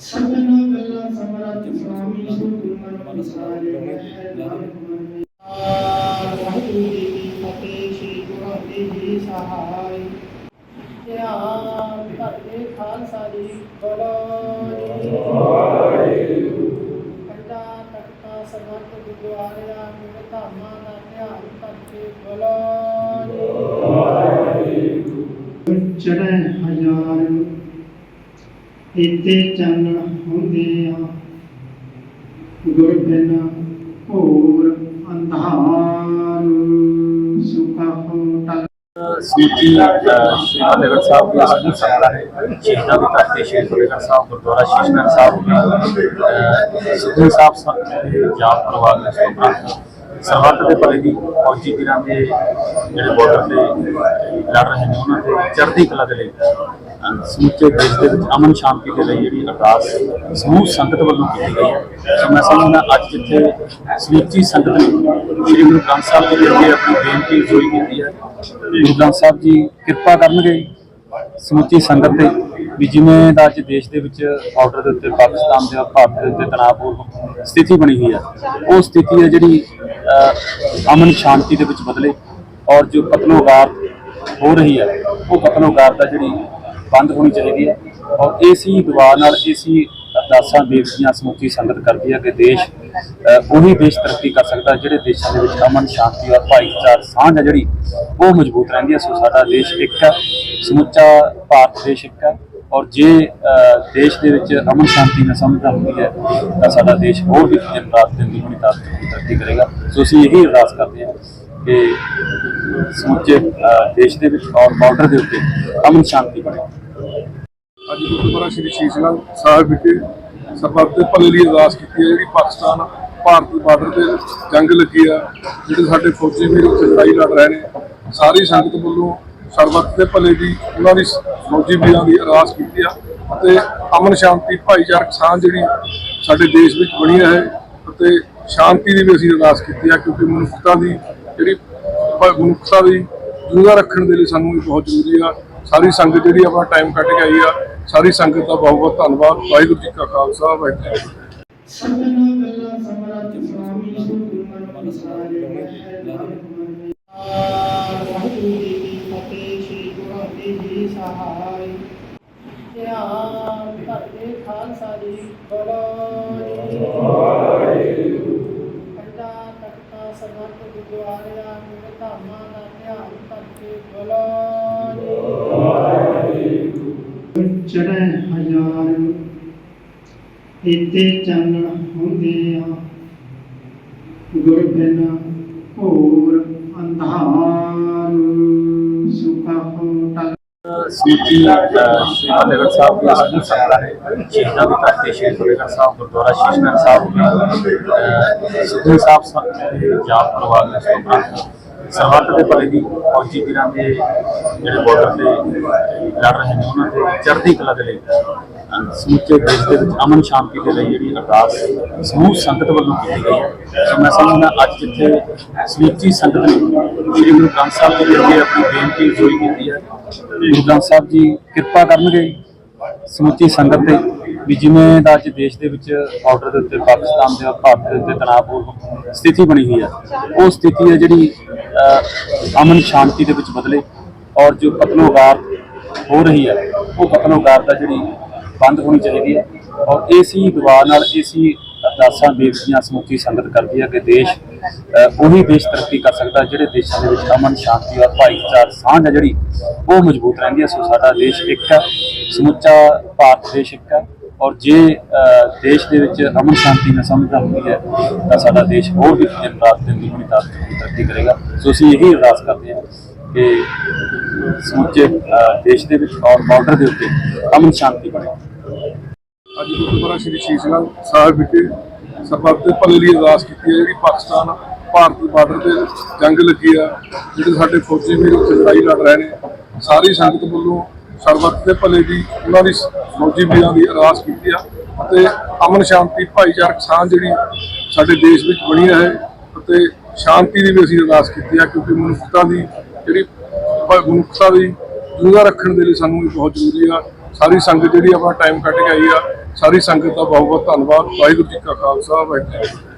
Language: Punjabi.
ਸਭਨਾ ਗੱਲਾਂ ਸਮਰੱਥ ਸੁਆਮੀ ਸੁਖਮਨ ਮਨ ਸਾਰੇ ਮਹਿ ਨਾਮ ਮਨ ਵਾਹਿਗੁਰੂ ਜੀ ਕੀ ਫਤਿਹ ਸ੍ਰੀ ਗੁਰੂ ਹਰਿ ਜੀ ਸਹਾਇ ਧਿਆਨ ਧਰਦੇ ਖਾਲਸਾ ਜੀ ਇਤੇ ਚੰਨ ਹੁੰਦੇ ਆ। ਗੁਰ ਬਿਨ ਘੋਰ ਅੰਧਾਰ, ਸੁਖਾ ਹੋਟਾ ਸੂਚੀ ਸ਼੍ਰੀ ਫਤਿਹਗੜ੍ਹ ਸਾਹਿਬ ਦੀ ਸਮੂਹ ਸੰਗਤਾਂ ਹੈ। ਸ਼ਹੀਦਾਂ ਦੀ ਧਰਤੀ ਸ਼੍ਰੀ ਫਤਿਹਗੜ੍ਹ ਸਾਹਿਬ ਗੁਰਦੁਆਰਾ ਸ਼ੀਸ਼ਗੰਜ ਸਾਹਿਬ ਅਹ, ਸਿੱਧੂ ਸਾਹਿਬ ਸ- ਜਾਪ ਪਰਿਵਾਰ ਦੇ ਸਤਿਕਾਰ ਸਰਹੱਦ ਦੇ ਭਲੇ ਦੀ ਫੌਜੀ ਵੀਰਾਂ ਦੇ ਜਿਹੜੇ ਬਾਰਡਰ ਤੇ ਲੜ ਰਹੇ ਨੇ, ਉਹਨਾਂ ਦੇ ਚੜ੍ਹਦੀ ਕਲਾ ਦੇ ਲਈ ਸਮੁੱਚੇ ਦੇਸ਼ ਦੇ ਵਿੱਚ ਅਮਨ ਸ਼ਾਂਤੀ ਦੇ ਲਈ ਜਿਹੜੀ ਅਰਦਾਸ ਸਮੂਹ ਸੰਗਤ ਵੱਲੋਂ ਕੀਤੀ ਗਈ ਹੈ। ਸੋ ਮੈਂ ਸਮਝਦਾ ਅੱਜ ਜਿੱਥੇ ਸਮੁੱਚੀ ਸੰਗਤ ਨੇ ਸ੍ਰੀ ਗੁਰੂ ਗ੍ਰੰਥ ਸਾਹਿਬ ਜੀ ਦੇ ਅੱਗੇ ਆਪਣੀ ਬੇਨਤੀ ਜ਼ੋਰੀ ਕੀਤੀ ਹੈ, ਗੁਰੂ ਗ੍ਰੰਥ ਸਾਹਿਬ ਜੀ ਕਿਰਪਾ ਕਰਨਗੇ ਸਮੁੱਚੀ ਸੰਗਤ ਤੇ ਵੀ ਜਿਵੇਂ ਦਾ ਅੱਜ ਦੇਸ਼ ਦੇ ਵਿੱਚ ਬਾਰਡਰ ਦੇ ਉੱਤੇ ਪਾਕਿਸਤਾਨ ਦੇ ਭਾਰਤ ਦੇ ਉੱਤੇ ਤਣਾਅਪੂਰਨ ਸਥਿਤੀ ਬਣੀ ਹੋਈ ਹੈ, ਉਹ ਸਥਿਤੀ ਹੈ ਜਿਹੜੀ ਅਮਨ ਸ਼ਾਂਤੀ ਦੇ ਵਿੱਚ ਬਦਲੇ ਔਰ ਜੋ ਕਤਲੋਗਾਰ ਹੋ ਰਹੀ ਹੈ, ਉਹ ਕਤਲੋਗਾਰ ਦਾ ਜਿਹੜੀ ਬੰਦ ਹੋਣੀ ਚਾਹੀਦੀ ਹੈ ਔਰ ਇਸੀ ਦੁਆ ਨਾਲ ਇਸੀ ਅਰਦਾਸਾਂ, ਬੇਨਤੀਆਂ, ਸਮੁੱਚੀ ਸੰਗਤ ਕਰਦੀ ਹੈ ਕਿ ਦੇਸ਼ ਉਹੀ ਦੇਸ਼ ਤਰੱਕੀ ਕਰ ਸਕਦਾ ਜਿਹੜੇ ਦੇਸ਼ਾਂ ਦੇ ਵਿੱਚ ਅਮਨ ਸ਼ਾਂਤੀ ਔਰ ਭਾਈਚਾਰ ਸਾਂਝ ਹੈ ਜਿਹੜੀ, ਉਹ ਮਜ਼ਬੂਤ ਰਹਿੰਦੀ ਹੈ। ਸੋ ਸਾਡਾ ਦੇਸ਼ ਇੱਕ ਹੈ, ਸਮੁੱਚਾ ਭਾਰਤ ਦੇਸ਼ ਇੱਕ ਹੈ। ਔਰ ਜੇ ਦੇਸ਼ ਦੇ ਵਿੱਚ ਅਮਨ ਸ਼ਾਂਤੀ ਨਾਲ ਸਮਝਦਾ ਹੁੰਦੀ ਹੈ, ਤਾਂ ਸਾਡਾ ਦੇਸ਼ ਹੋਰ ਵੀ ਦਿਨ ਰਾਤ ਦਿਨ ਦੁਗਣੀ ਤਾਕਤ ਤਰੱਕੀ ਕਰੇਗਾ। ਸੋ ਅਸੀਂ ਇਹੀ ਅਰਦਾਸ ਕਰਦੇ ਹਾਂ ਕਿ ਸਮੁੱਚੇ ਦੇਸ਼ ਦੇ ਵਿੱਚ ਔਰ ਬਾਰਡਰ ਦੇ ਉੱਤੇ ਅਮਨ ਸ਼ਾਂਤੀ ਬਣੇ। ਅੱਜ ਗੁਰਦੁਆਰਾ ਸ਼੍ਰੀ ਸ਼ੀਸ਼ਗੰਜ ਸਾਹਿਬ ਵਿਖੇ ਸਰਬੱਤ ਦੇ ਭਲੇ ਲਈ ਅਰਦਾਸ ਕੀਤੀ ਹੈ, ਜਿਹੜੀ ਪਾਕਿਸਤਾਨ ਭਾਰਤ ਬਾਰਡਰ ਤੇ ਜੰਗ ਲੱਗੀ ਆ, ਜਿਹੜੇ ਸਾਡੇ ਫੌਜੀ ਵੀਰ ਚੜਾਈ ਲੜਾਈ ਲੜ ਰਹੇ ਨੇ, ਸਾਰੀ ਸੰਗਤ ਵੱਲੋਂ ਸਰਬੱਤ ਦੇ ਭਲੇ ਦੀ ਉਹਨਾਂ ਦੀ ਫੌਜੀ ਵੀਰਾਂ ਦੀ ਅਰਦਾਸ ਕੀਤੀ ਆ ਅਤੇ ਅਮਨ ਸ਼ਾਂਤੀ, ਭਾਈਚਾਰਕ ਸਾਂਝ ਜਿਹੜੀ ਸਾਡੇ ਦੇਸ਼ ਵਿੱਚ ਬਣੀ ਰਹੇ ਅਤੇ ਸ਼ਾਂਤੀ ਦੀ ਵੀ ਅਸੀਂ ਅਰਦਾਸ ਕੀਤੀ ਆ ਕਿਉਂਕਿ ਮਨੁੱਖਤਾ ਦੀ ਜਿਹੜੀ ਮਨੁੱਖਤਾ ਦੀ ਜਿਉਂਦਾ ਰੱਖਣ ਦੇ ਲਈ ਸਾਨੂੰ ਇਹ ਬਹੁਤ ਜ਼ਰੂਰੀ ਆ। ਸਾਰੀ ਸੰਗਤ ਜਿਹੜੀ ਆਪਣਾ ਟਾਈਮ ਕੱਢ ਕੇ ਆਈ ਆ, ਸਾਰੀ ਸੰਗਤ ਦਾ ਬਹੁਤ ਬਹੁਤ ਧੰਨਵਾਦ। ਵਾਹਿਗੁਰੂ ਜੀ ਕਾ ਖਾਲਸਾ, ਵਾਹਿਗੁਰੂ ਜੀ ਕੀ ਫਤਿਹ ਸਭਨਾ ਗੱਲਾਂ ਸਮਰੱਥ ਸੁਆਮੀ ਸੁਖਮਨ ਮਨ ਸਾਰੇ ਮਹਿ ਨਾਮ ਮਨ ਵਾਹਿਗੁਰੂ ਜੀ ਕੀ ਫਤਿਹ ਸ੍ਰੀ ਗੁਰੂ ਹਰਿ ਜੀ ਧਿਆਨ ਧਰਦੇ ਖਾਲਸਾ ਜੀ ਬੋਲੋ ਜੀ ਤਖਤਾ ਸਮਰਥ ਗੁਰਦੁਆਰਿਆਂ ਮਿਲ ਧਾਮਾਂ ਦਾ ਧਿਆਨ ਧਰਦੇ ਬੋਲੋ ਜੀ ਹਜ਼ਾਰ ਇਤੇ ਚੰਨ ਹੁੰਦੇ ਆ। ਗੁਰ ਬਿਨ ਘੋਰ ਅੰਧਾਰ। ਸੁਖਾ ਹੋਟਾ ਸੂਚੀ ਸ਼੍ਰੀ ਫਤਿਹਗੜ੍ਹ ਸਾਹਿਬ ਦੀ ਸਮੂਹ ਸੰਗਤਾਂ ਹੈ। ਸ਼ਹੀਦਾਂ ਦੀ ਧਰਤੀ ਸ਼੍ਰੀ ਫਤਿਹਗੜ੍ਹ ਸਾਹਿਬ ਗੁਰਦੁਆਰਾ ਸ਼ੀਸ਼ਗੰਜ ਸਾਹਿਬ। ਅਹ, ਸਿੱਧੂ ਸਾਹਿਬ ਸ- ਜਾਪ ਪਰਿਵਾਰ ਦੇ ਸਤਿਕਾਰ ਸਰਹੱਦ ਦੇ ਭਲੇ ਦੀ ਫੌਜੀ ਵੀਰਾਂ ਦੇ ਜਿਹੜੇ ਬਾਰਡਰ ਤੇ ਲੜ ਰਹੇ ਨੇ, ਉਹਨਾਂ ਦੇ ਚੜ੍ਹਦੀ ਕਲਾ ਦੇ ਲਈ। ਸਮੁੱਚੇ ਦੇਸ਼ ਦੇ ਵਿੱਚ ਅਮਨ ਸ਼ਾਂਤੀ ਦੇ ਲਈ ਜਿਹੜੀ ਅਰਦਾਸ ਸਮੂਹ ਸੰਗਤ ਵੱਲੋਂ ਕੀਤੀ ਗਈ ਹੈ। ਸੋ ਮੈਂ ਸਮਝਦਾ ਅੱਜ ਜਿੱਥੇ ਸਮੁੱਚੀ ਸੰਗਤ ਨੇ ਸ੍ਰੀ ਗੁਰੂ ਗ੍ਰੰਥ ਸਾਹਿਬ ਜੀ ਦੇ ਅੱਗੇ ਆਪਣੀ ਬੇਨਤੀ ਜ਼ੋਰੀ ਕੀਤੀ ਹੈ, ਗੁਰੂ ਗ੍ਰੰਥ ਸਾਹਿਬ ਜੀ ਕਿਰਪਾ ਕਰਨਗੇ ਸਮੁੱਚੀ ਸੰਗਤ ਤੇ ਵੀ ਜਿਵੇਂ ਦਾ ਅੱਜ ਦੇਸ਼ ਦੇ ਵਿੱਚ ਬਾਰਡਰ ਦੇ ਉੱਤੇ ਪਾਕਿਸਤਾਨ ਦੇ ਭਾਰਤ ਦੇ ਉੱਤੇ ਤਣਾਅਪੂਰਨ ਸਥਿਤੀ ਬਣੀ ਹੋਈ ਹੈ, ਉਹ ਸਥਿਤੀ ਹੈ ਜਿਹੜੀ ਅਮਨ ਸ਼ਾਂਤੀ ਦੇ ਵਿੱਚ ਬਦਲੇ ਔਰ ਜੋ ਕਤਲੋਗਾਰ ਹੋ ਰਹੀ ਹੈ, ਉਹ ਕਤਲੋਗਾਰ ਦਾ ਜਿਹੜੀ ਬੰਦ ਹੋਣੀ ਚਾਹੀਦੀ ਹੈ ਔਰ ਇਸੀ ਦੁਆ ਨਾਲ ਇਸੀ ਅਰਦਾਸਾਂ, ਬੇਨਤੀਆਂ, ਸਮੁੱਚੀ ਸੰਗਤ ਕਰਦੀ ਹੈ ਕਿ ਦੇਸ਼ ਉਹੀ ਦੇਸ਼ ਤਰੱਕੀ ਕਰ ਸਕਦਾ ਜਿਹੜੇ ਦੇਸ਼ਾਂ ਦੇ ਵਿੱਚ ਅਮਨ, ਸ਼ਾਂਤੀ ਔਰ ਭਾਈਚਾਰ ਸਾਂਝ ਹੈ ਜਿਹੜੀ, ਉਹ ਮਜ਼ਬੂਤ ਰਹਿੰਦੀ ਹੈ। ਸੋ ਸਾਡਾ ਦੇਸ਼ ਇੱਕ ਹੈ, ਸਮੁੱਚਾ ਭਾਰਤ ਦੇਸ਼ ਇੱਕ ਹੈ ਔਰ ਜੇ ਦੇਸ਼ ਦੇ ਵਿੱਚ ਅਮਨ, ਸ਼ਾਂਤੀ ਨਾਲ ਸਮਝਦਾ ਹੁੰਦੀ ਹੈ ਤਾਂ ਸਾਡਾ ਦੇਸ਼ ਹੋਰ ਵੀ ਦਿਨ ਰਾਤ ਦਿਨ ਦੁਗਣੀ ਤਰੱਕੀ ਕਰੇਗਾ। ਸੋ ਅਸੀਂ ਇਹੀ ਅਰਦਾਸ ਕਰਦੇ ਹਾਂ ਕਿ ਸਮੁੱਚੇ ਦੇਸ਼ ਦੇ ਵਿੱਚ ਔਰ ਬਾਰਡਰ ਦੇ ਉੱਤੇ ਅਮਨ, ਸ਼ਾਂਤੀ ਬਣੇ। ਅੱਜ ਗੁਰਦੁਆਰਾ ਸ਼੍ਰੀ ਸ਼ੀਸ਼ਗੰਜ ਸਾਹਿਬ ਵਿਖੇ ਸਰਬੱਤ ਦੇ ਭਲੇ ਲਈ ਅਰਦਾਸ ਕੀਤੀ ਹੈ, ਜਿਹੜੀ ਪਾਕਿਸਤਾਨ ਭਾਰਤ ਬਾਰਡਰ ਤੇ ਜੰਗ ਲੱਗੀ ਆ, ਜਿਹੜੇ ਸਾਡੇ ਫੌਜੀ ਵੀਰ ਉੱਥੇ ਲੜਾਈ ਲੜ ਰਹੇ ਨੇ, ਸਾਰੀ ਸੰਗਤ ਵੱਲੋਂ ਸਰਬੱਤ ਦੇ ਭਲੇ ਦੀ ਉਹਨਾਂ ਦੀ ਫੌਜੀ ਵੀਰਾਂ ਦੀ ਅਰਦਾਸ ਕੀਤੀ ਆ ਅਤੇ ਅਮਨ ਸ਼ਾਂਤੀ, ਭਾਈਚਾਰਕ ਸਾਂਝ ਜਿਹੜੀ ਸਾਡੇ ਦੇਸ਼ ਵਿੱਚ ਬਣੀ ਰਹੇ ਅਤੇ ਸ਼ਾਂਤੀ ਦੀ ਵੀ ਅਸੀਂ ਅਰਦਾਸ ਕੀਤੀ ਆ, ਕਿਉਂਕਿ ਮਨੁੱਖਤਾ ਦੀ ਜਿਹੜੀ ਮਨੁੱਖਤਾ ਦੀ ਜਿਉਂਦਾ ਰੱਖਣ ਦੇ ਲਈ ਸਾਨੂੰ ਇਹ ਬਹੁਤ ਜ਼ਰੂਰੀ ਆ। ਸਾਰੀ ਸੰਗਤ ਜਿਹੜੀ ਆਪਣਾ ਟਾਈਮ ਕੱਢ ਕੇ ਆਈ ਆ, ਸਾਰੀ ਸੰਗਤ ਦਾ ਬਹੁਤ ਬਹੁਤ ਧੰਨਵਾਦ। ਵਾਹਿਗੁਰੂ ਜੀ ਕਾ ਖਾਲਸਾ, ਵਾਹਿਗੁਰੂ ਜੀ